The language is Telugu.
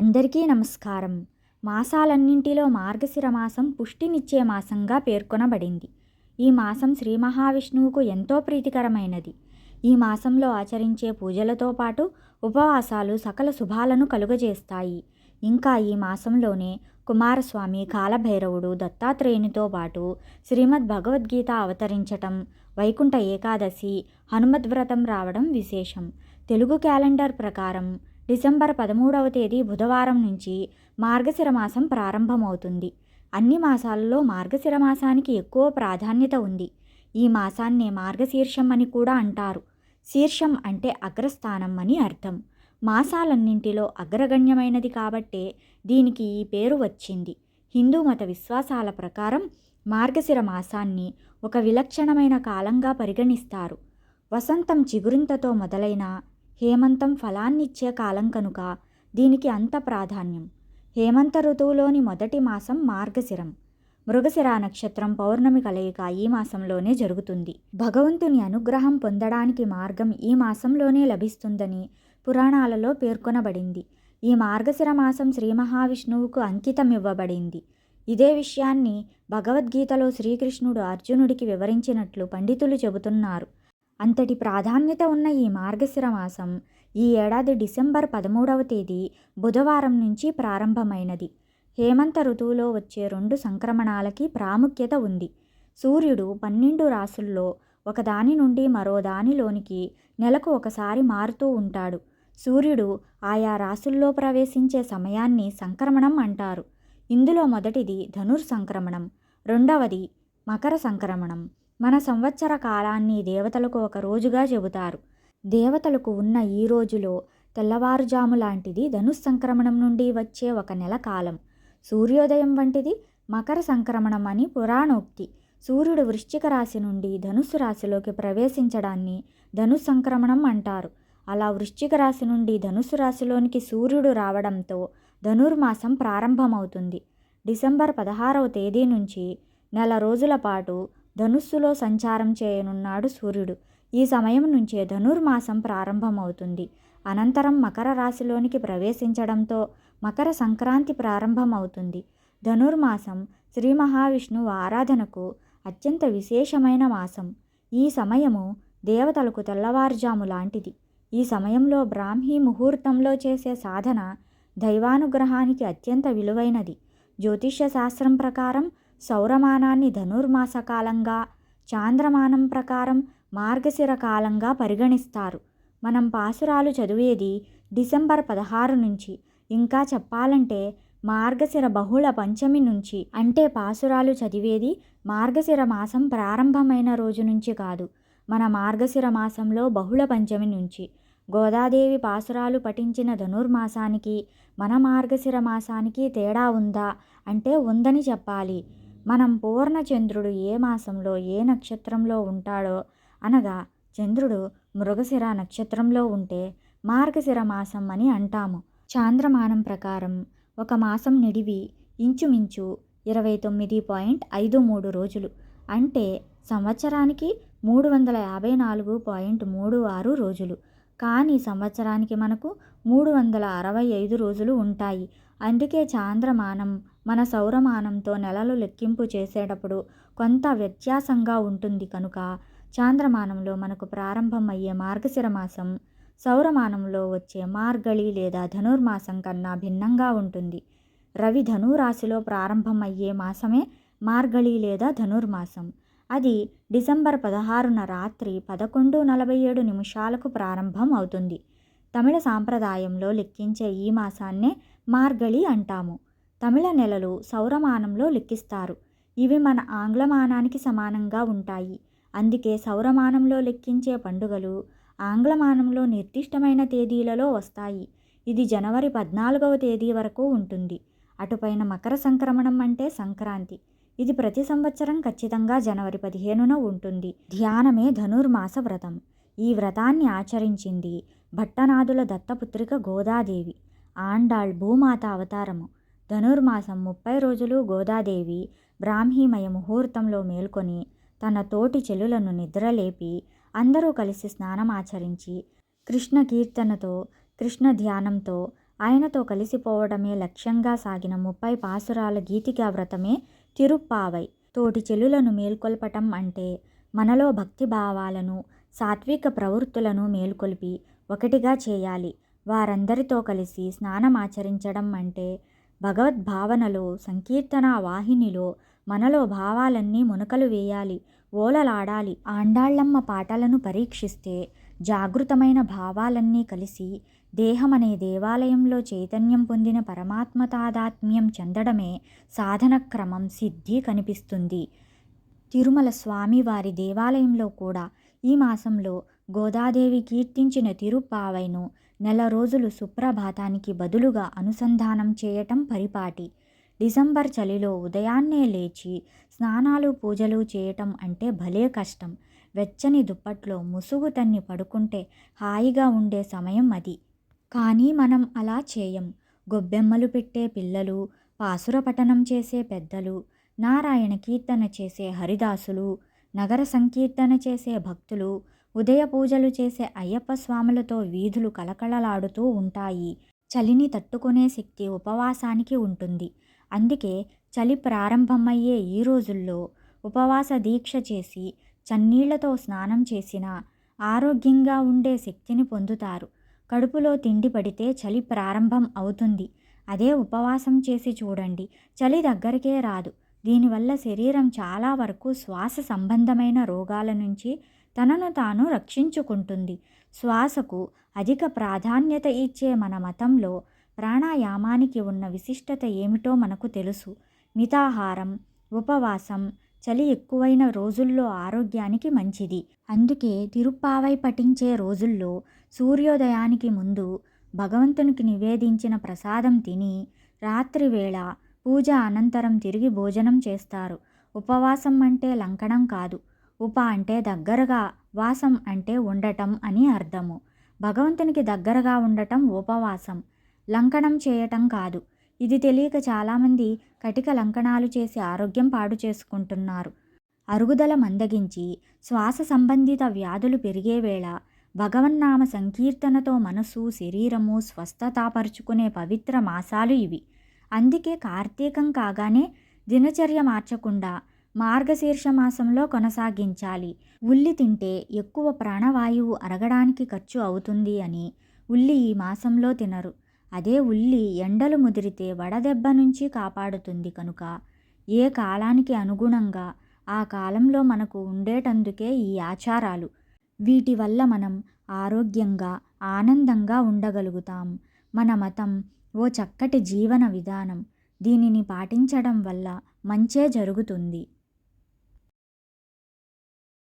అందరికీ నమస్కారం. మాసాలన్నింటిలో మార్గశిర మాసం పుష్టినిచ్చే మాసంగా పేర్కొనబడింది. ఈ మాసం శ్రీ మహావిష్ణువుకు ఎంతో ప్రీతికరమైనది. ఈ మాసంలో ఆచరించే పూజలతో పాటు ఉపవాసాలు సకల శుభాలను కలుగజేస్తాయి. ఇంకా ఈ మాసంలోనే కుమారస్వామి కాలభైరవుడు దత్తాత్రేయునితో పాటు శ్రీమద్ భగవద్గీత అవతరించటం వైకుంఠ ఏకాదశి హనుమద్వ్రతం రావడం విశేషం. తెలుగు క్యాలెండర్ ప్రకారం డిసెంబర్ పదమూడవ తేదీ బుధవారం నుంచి మార్గశిర మాసం ప్రారంభమవుతుంది. అన్ని మాసాలలో మార్గశిర మాసానికి ఎక్కువ ప్రాధాన్యత ఉంది. ఈ మాసాన్నే మార్గశీర్షం అని కూడా అంటారు. శీర్షం అంటే అగ్రస్థానం అని అర్థం. మాసాలన్నింటిలో అగ్రగణ్యమైనది కాబట్టే దీనికి ఈ పేరు వచ్చింది. హిందూ మత విశ్వాసాల ప్రకారం మార్గశిర మాసాన్ని ఒక విలక్షణమైన కాలంగా పరిగణిస్తారు. వసంతం చిగురింతతో మొదలైన హేమంతం ఫలాన్నిచ్చే కాలం కనుక దీనికి అంత ప్రాధాన్యం. హేమంత ఋతువులోని మొదటి మాసం మార్గశిరం. మృగశిర నక్షత్రం పౌర్ణమి కలయిక ఈ మాసంలోనే జరుగుతుంది. భగవంతుని అనుగ్రహం పొందడానికి మార్గం ఈ మాసంలోనే లభిస్తుందని పురాణాలలో పేర్కొనబడింది. ఈ మార్గశిర మాసం శ్రీ మహావిష్ణువుకు అంకితం ఇవ్వబడింది. ఇదే విషయాన్ని భగవద్గీతలో శ్రీకృష్ణుడు అర్జునుడికి వివరించినట్లు పండితులు చెబుతున్నారు. అంతటి ప్రాధాన్యత ఉన్న ఈ మార్గశిర మాసం ఈ ఏడాది డిసెంబర్ పదమూడవ తేదీ బుధవారం నుంచి ప్రారంభమైనది. హేమంత ఋతువులో వచ్చే రెండు సంక్రమణాలకి ప్రాముఖ్యత ఉంది. సూర్యుడు పన్నెండు రాసుల్లో ఒకదాని నుండి మరో దానిలోనికి నెలకు ఒకసారి మారుతూ ఉంటాడు. సూర్యుడు ఆయా రాసుల్లో ప్రవేశించే సమయాన్ని సంక్రమణం అంటారు. ఇందులో మొదటిది ధనుర్ సంక్రమణం రెండవది మకర సంక్రమణం. మన సంవత్సర కాలాన్ని దేవతలకు ఒక రోజుగా చెబుతారు. దేవతలకు ఉన్న ఈ రోజులో తెల్లవారుజాము లాంటిది ధనుస్ సంక్రమణం నుండి వచ్చే ఒక నెల కాలం. సూర్యోదయం వంటిది మకర సంక్రమణం అని పురాణోక్తి. సూర్యుడు వృశ్చిక రాశి నుండి ధనుస్సు రాశిలోకి ప్రవేశించడాన్ని ధను సంక్రమణం అంటారు. అలా వృశ్చిక రాశి నుండి ధనుసు రాశిలోనికి సూర్యుడు రావడంతో ధనుర్మాసం ప్రారంభమవుతుంది. డిసెంబర్ పదహారవ తేదీ నుంచి నెల రోజుల పాటు ధనుస్సులో సంచారం చేయనున్నాడు సూర్యుడు. ఈ సమయం నుంచే ధనుర్మాసం ప్రారంభమవుతుంది. అనంతరం మకర రాశిలోనికి ప్రవేశించడంతో మకర సంక్రాంతి ప్రారంభమవుతుంది. ధనుర్మాసం శ్రీ మహావిష్ణువు ఆరాధనకు అత్యంత విశేషమైన మాసం. ఈ సమయము దేవతలకు తెల్లవారుజాము లాంటిది. ఈ సమయంలో బ్రాహ్మీ ముహూర్తంలో చేసే సాధన దైవానుగ్రహానికి అత్యంత విలువైనది. జ్యోతిష్య శాస్త్రం ప్రకారం సౌరమానాన్ని ధనుర్మాస కాలంగా చాంద్రమానం ప్రకారం మార్గశిర కాలంగా పరిగణిస్తారు. మనం పాసురాలు చదివేది డిసెంబర్ పదహారు నుంచి. ఇంకా చెప్పాలంటే మార్గశిర బహుళ పంచమి నుంచి. అంటే పాసురాలు చదివేది మార్గశిర మాసం ప్రారంభమైన రోజు నుంచి కాదు. మన మార్గశిర మాసంలో బహుళ పంచమి నుంచి. గోదాదేవి పాసురాలు పఠించిన ధనుర్మాసానికి మన మార్గశిర మాసానికి తేడా ఉందా అంటే ఉందని చెప్పాలి. మనం పూర్ణచంద్రుడు ఏ మాసంలో ఏ నక్షత్రంలో ఉంటాడో అనగా చంద్రుడు మృగశిర నక్షత్రంలో ఉంటే మార్గశిర మాసం అని అంటాము. చాంద్రమానం ప్రకారం ఒక మాసం నిడివి ఇంచుమించు ఇరవై తొమ్మిది పాయింట్ ఐదు మూడు రోజులు. అంటే సంవత్సరానికి మూడు వందల యాభై నాలుగు పాయింట్ మూడు ఆరు రోజులు. కానీ సంవత్సరానికి మనకు మూడు వందల అరవై ఐదు రోజులు ఉంటాయి. అందుకే చాంద్రమానం మన సౌరమానంతో నెలలు లెక్కింపు చేసేటప్పుడు కొంత వ్యత్యాసంగా ఉంటుంది కనుక చాంద్రమానంలో మనకు ప్రారంభం అయ్యే మార్గశిర మాసం సౌరమానంలో వచ్చే మార్గళి లేదా ధనుర్మాసం కన్నా భిన్నంగా ఉంటుంది. రవి ధనురాశిలో ప్రారంభం అయ్యే మాసమే మార్గళి లేదా ధనుర్మాసం. అది డిసెంబర్ పదహారున రాత్రి పదకొండు నలభై ఏడు నిమిషాలకు ప్రారంభం అవుతుంది. తమిళ సాంప్రదాయంలో లెక్కించే ఈ మాసాన్నే మార్గళి అంటాము. తమిళ నెలలు సౌరమానంలో లెక్కిస్తారు ఇవి మన ఆంగ్లమానానికి సమానంగా ఉంటాయి. అందుకే సౌరమానంలో లెక్కించే పండుగలు ఆంగ్లమానంలో నిర్దిష్టమైన తేదీలలో వస్తాయి. ఇది జనవరి పద్నాలుగవ తేదీ వరకు ఉంటుంది. అటుపైన మకర సంక్రమణం అంటే సంక్రాంతి. ఇది ప్రతి సంవత్సరం ఖచ్చితంగా జనవరి పదిహేనున ఉంటుంది. ధ్యానమే ధనుర్మాస వ్రతం. ఈ వ్రతాన్ని ఆచరించింది భట్టనాదుల దత్తపుత్రిక గోదాదేవి. ఆండాళ్ భూమాత అవతారము. ధనుర్మాసం ముప్పై రోజులు గోదాదేవి బ్రాహ్మీమయ ముహూర్తంలో మేల్కొని తన తోటి చెలులను నిద్రలేపి అందరూ కలిసి స్నానమాచరించి కృష్ణ కీర్తనతో కృష్ణ ధ్యానంతో ఆయనతో కలిసిపోవడమే లక్ష్యంగా సాగిన ముప్పై పాసురాల గీతికా వ్రతమే తిరుప్పావై. తోటి చెలులను మేల్కొల్పటం అంటే మనలో భక్తి భావాలను సాత్విక ప్రవృత్తులను మేల్కొల్పి ఒకటిగా చేయాలి. వారందరితో కలిసి స్నానమాచరించడం అంటే భగవద్భావనలో సంకీర్తన వాహినిలో మనలో భావాలన్నీ మునకలు వేయాలి ఓలలాడాలి. ఆండాళ్ళమ్మ పాటలను పరీక్షిస్తే జాగృతమైన భావాలన్నీ కలిసి దేహమనే దేవాలయంలో చైతన్యం పొందిన పరమాత్మ తాదాత్మ్యం చెందడమే సాధన క్రమం సిద్ధి కనిపిస్తుంది. తిరుమల స్వామివారి దేవాలయంలో కూడా ఈ మాసంలో గోదాదేవి కీర్తించిన తిరుప్పావైను నెల రోజులు సుప్రభాతానికి బదులుగా అనుసంధానం చేయటం పరిపాటి. డిసెంబర్ చలిలో ఉదయాన్నే లేచి స్నానాలు పూజలు చేయటం అంటే భలే కష్టం. వెచ్చని దుప్పట్లో ముసుగు తన్ని పడుకుంటే హాయిగా ఉండే సమయం అది. కానీ మనం అలా చేయం. గొబ్బెమ్మలు పెట్టే పిల్లలు పాసుర పఠనం చేసే పెద్దలు నారాయణ కీర్తన చేసే హరిదాసులు నగర సంకీర్తన చేసే భక్తులు ఉదయ పూజలు చేసే అయ్యప్ప స్వాములతో వీధులు కలకళలాడుతూ ఉంటాయి. చలిని తట్టుకునే శక్తి ఉపవాసానికి ఉంటుంది. అందుకే చలి ప్రారంభమయ్యే ఈ రోజుల్లో ఉపవాస దీక్ష చేసి చన్నీళ్ళతో స్నానం చేసినా ఆరోగ్యంగా ఉండే శక్తిని పొందుతారు. కడుపులో తిండి పడితే చలి ప్రారంభం అవుతుంది. అదే ఉపవాసం చేసి చూడండి. చలి దగ్గరికే రాదు. దీనివల్ల శరీరం చాలా వరకు శ్వాస సంబంధమైన రోగాల నుంచి తనను తాను రక్షించుకుంటుంది. శ్వాసకు అధిక ప్రాధాన్యత ఇచ్చే మన మతంలో ప్రాణాయామానికి ఉన్న విశిష్టత ఏమిటో మనకు తెలుసు. మితాహారం ఉపవాసం చలి ఎక్కువైన రోజుల్లో ఆరోగ్యానికి మంచిది. అందుకే తిరుప్పావై పఠించే రోజుల్లో సూర్యోదయానికి ముందు భగవంతునికి నివేదించిన ప్రసాదం తిని రాత్రివేళ పూజ అనంతరం తిరిగి భోజనం చేస్తారు. ఉపవాసం అంటే లంకణం కాదు. ఉప అంటే దగ్గరగా వాసం అంటే ఉండటం అని అర్థము. భగవంతునికి దగ్గరగా ఉండటం ఉపవాసం. లంకణం చేయటం కాదు. ఇది తెలియక చాలామంది కటిక లంకణాలు చేసి ఆరోగ్యం పాడు చేసుకుంటున్నారు. అరుగుదల మందగించి శ్వాస సంబంధిత వ్యాధులు పెరిగే వేళ భగవన్నామ సంకీర్తనతో మనసు శరీరము స్వస్థతాపరుచుకునే పవిత్ర మాసాలు ఇవి. అందుకే కార్తీకం కాగానే దినచర్య మార్చకుండా మార్గశీర్ష మాసంలో కొనసాగించాలి. ఉల్లి తింటే ఎక్కువ ప్రాణవాయువు అరగడానికి ఖర్చు అవుతుంది అని ఉల్లి ఈ మాసంలో తినరు. అదే ఉల్లి ఎండలు ముదిరితే వడదెబ్బ నుంచి కాపాడుతుంది కనుక ఏ కాలానికి అనుగుణంగా ఆ కాలంలో మనకు ఉండేటందుకే ఈ ఆచారాలు. వీటి వల్ల మనం ఆరోగ్యంగా ఆనందంగా ఉండగలుగుతాం. మన మతం ఓ చక్కటి జీవన విధానం. దీనిని పాటించడం వల్ల మంచే జరుగుతుంది.